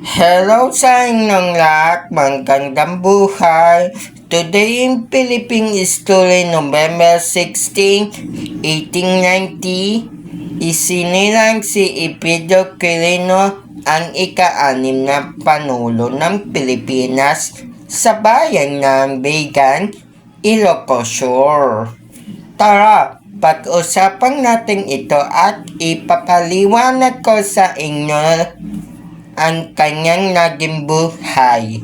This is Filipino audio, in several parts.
Hello sa inyong lahat, magandang buhay. Today in Philippine History, November 16, 1890, isinilang si Ipido Quirino ang ika-anim na panulo ng Pilipinas sa bayan ng Bigan, Ilocos Sur. Tara, pag-usapan natin ito at ipapaliwanag ko sa inyo ang kanyang naging buhay.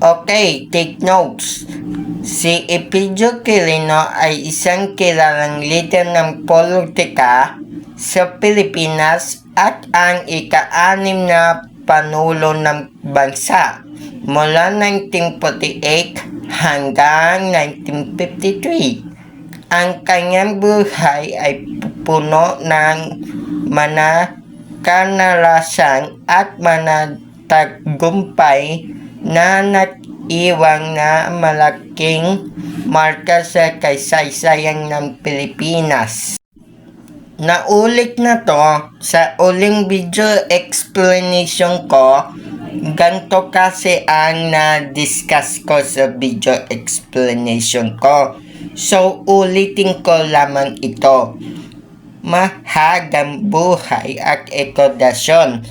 Okay, take notes. Si Epidio Quirino ay isang kilalang leader ng politika sa Pilipinas at ang ika-anim na panulo ng bansa mula 1948 hanggang 1953. Ang kanyang buhay ay puno ng mana kanalasan at manatagumpay na nag-iwang na malaking marka sa kaysaysayan ng Pilipinas. Naulit na to sa uling video explanation ko. Ganto kasi ang na-discuss ko sa video explanation ko. So, ulitin ko lamang ito mahagang buhay at ekodasyon.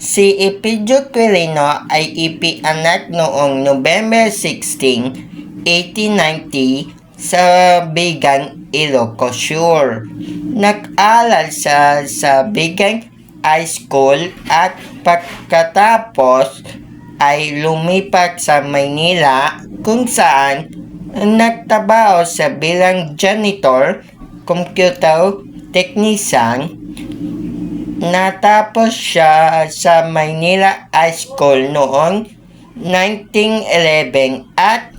Si Epidio Quirino ay ipianak noong November 16, 1890 sa Bigang, Ilocos Sur. Nag-aral sa, sa Bigang High School at pagkatapos ay lumipat sa Maynila kung saan nagtabaho sa bilang janitor, computer technician, natapos siya sa Maynila High School noong 1911 at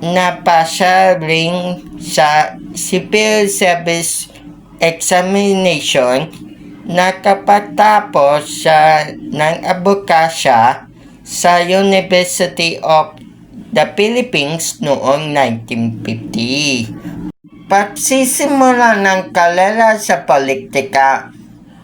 napasa rin sa Civil Service Examination nakapagtapos siya ng abokasya sa University of the Philippines noong 1950 pagsisimula ng kalala sa politika.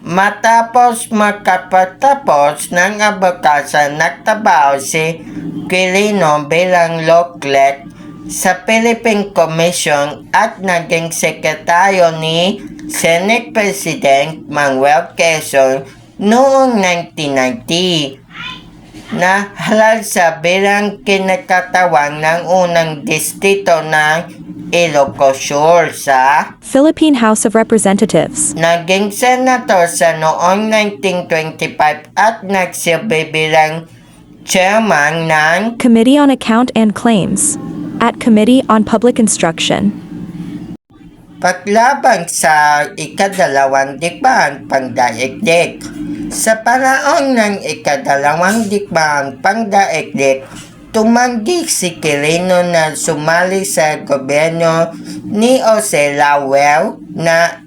Matapos makapatapos ng abokasa, nagtabaho si Quirino bilang clerk sa Philippine Commission at naging sekretaryo ni Senate President Manuel Quezon noong 1990 na halal sa bilang kinakatawan ng unang distrito ng Ilocos Sur sa Philippine House of Representatives, naging senator sa noong 1925 at nagsilbi bilang chairman ng Committee on Account and Claims, at Committee on Public Instruction, paglabang sa ikadalawang dikbaan pangdaigdig. Sa paraon ng ikadalawang dikbaan pangdaigdig, tumanggi si Quirino na sumali sa gobyerno ni Jose Lawel na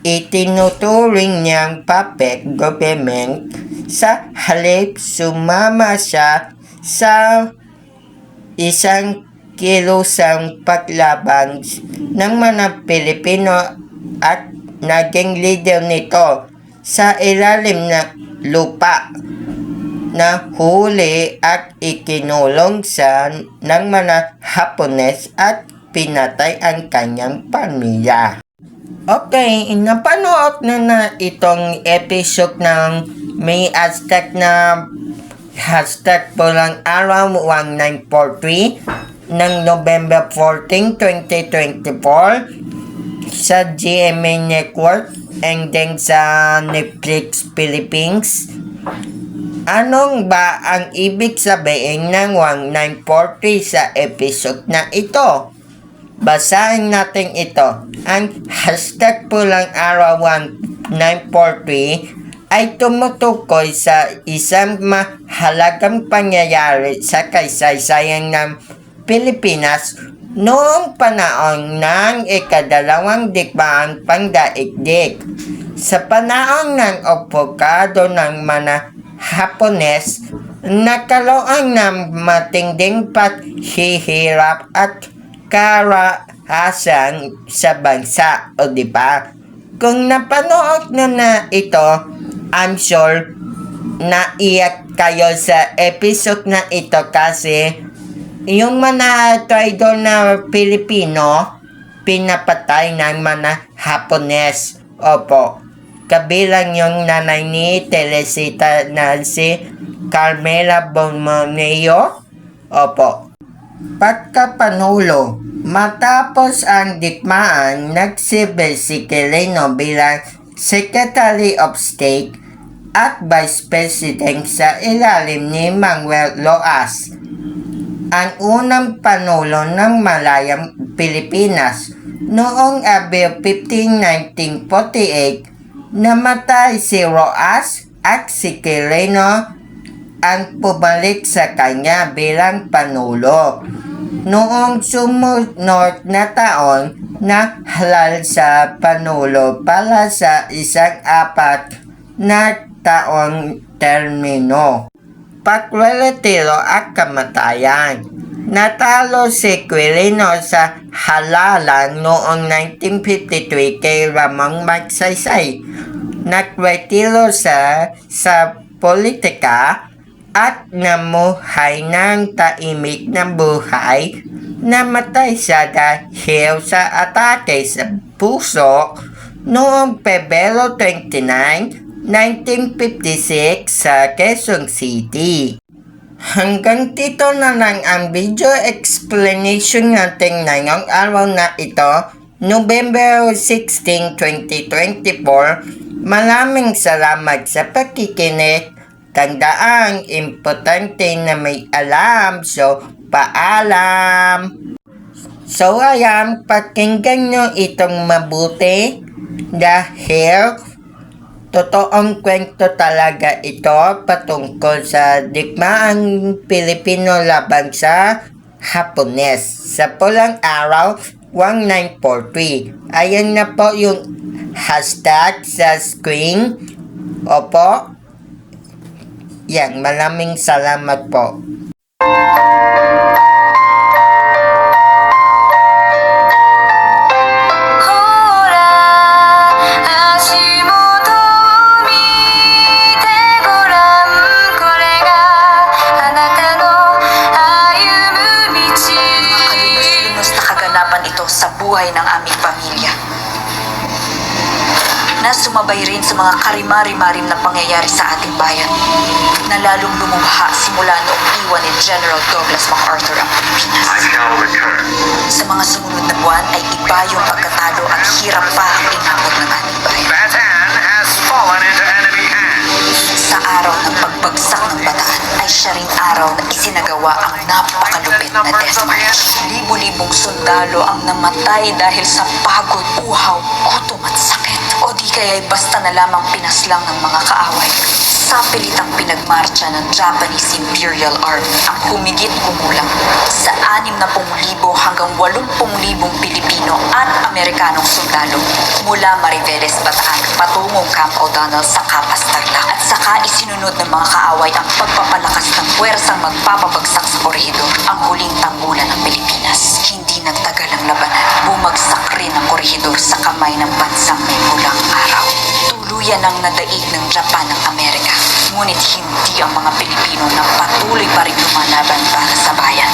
itinuturing niyang puppet government. Sa halip sumama siya sa isang kilusang paglaban ng mga Pilipino at naging leader nito sa ilalim ng lupa na huli at ikinulong sa ng mga Hapones at pinatay ang kanyang pamilya. Okay, napanood na na itong episode ng may hashtag na hashtag po lang araw 1943 ng November 14, 2024 sa GMA Network and then sa Netflix Philippines. Anong ba ang ibig sabihin ng 1940 sa episode na ito? Basahin natin ito. Ang hashtag pulang araw 1940 ay tumutukoy sa isang mahalagang pangyayari sa kaysaysayan ng Pilipinas noong panahon ng ikadalawang dikbaan pangdaigdig. Sa panahon ng opokado ng mga Hapones, nagkaroon ng matinding paghihirap at karahasan sa bansa, o di ba? Kung napanood nyo na ito, I'm sure naiyak kayo sa episode na ito kasi yung mga traidor na Pilipino pinapatay ng mga Hapones. Opo. Kabilang yung nanay ni Teresita na si Carmela Bonmoneo. Opo. Pagkapanulo, matapos ang dikmaan, nagsibil si Quirino bilang Secretary of State at Vice President sa ilalim ni Manuel Loas. Ang unang panulo ng Malayang Pilipinas noong Abril 15, 1948, namatay si Roas at si Quirino ang pumalik sa kanya bilang panulo. Noong sumunod na taon na halal sa panulo para sa isang apat na taong termino. Pagreretiro at kamatayan. Natalo si Quirino sa halalan noong 1953 kay Ramon Magsaysay. Nagretiro sa sa politika at namuhay ng taimik na buhay namatay siya dahil sa atake sa puso noong Pebrero 29, 1956 sa Quezon City. Hanggang dito na lang ang video explanation natin ngayong araw na ito, November 16, 2024. Maraming salamat sa pakikinig. Tandaan, importante na may alam. So, paalam. So, ayan, pakinggan nyo itong mabuti dahil totoong kwento talaga ito patungkol sa digmaang Pilipino laban sa Hapones sa pulang araw 1943. Ayan na po yung hashtag sa screen. Opo. Yan, maraming salamat po. Sumabay rin sa mga karimari-marim na pangyayari sa ating bayan na lalong lumubha simula noong iwan ni General Douglas MacArthur ang Pilipinas. Sa mga sumunod na buwan ay iba yung pagkatalo at hirap pa ang inabot ng ating bayan. Bataan has fallen into enemy hands. Sa araw ng pagbagsak ng bataan ay siya ring araw na isinagawa ang napakalupit na death march. Libo-libong sundalo ang namatay dahil sa pagod, uhaw, gutom at sakit. O di kaya'y basta na lamang pinaslang ng mga kaaway. Sa pilitang pinagmarcha ng Japanese Imperial Army ang humigit kumulang sa 60,000 hanggang 80,000 Pilipino at Amerikanong sundalo mula Mariveles, Bataan patungong Camp O'Donnell sa Capas, Tarlac. At saka isinunod ng mga kaaway ang pagpapalakas ng puwersang magpapabagsak sa korehidor, ang huling tanggulan ng Pilipinas. Hindi nagtagal ang labanan. Bumagsak rin ang korehidor sa kamay ng bansang may araw. Tuluyan ang nadaig ng Japan ng Amerika. Ngunit hindi ang mga Pilipino na patuloy pa rin lumalaban para sa bayan.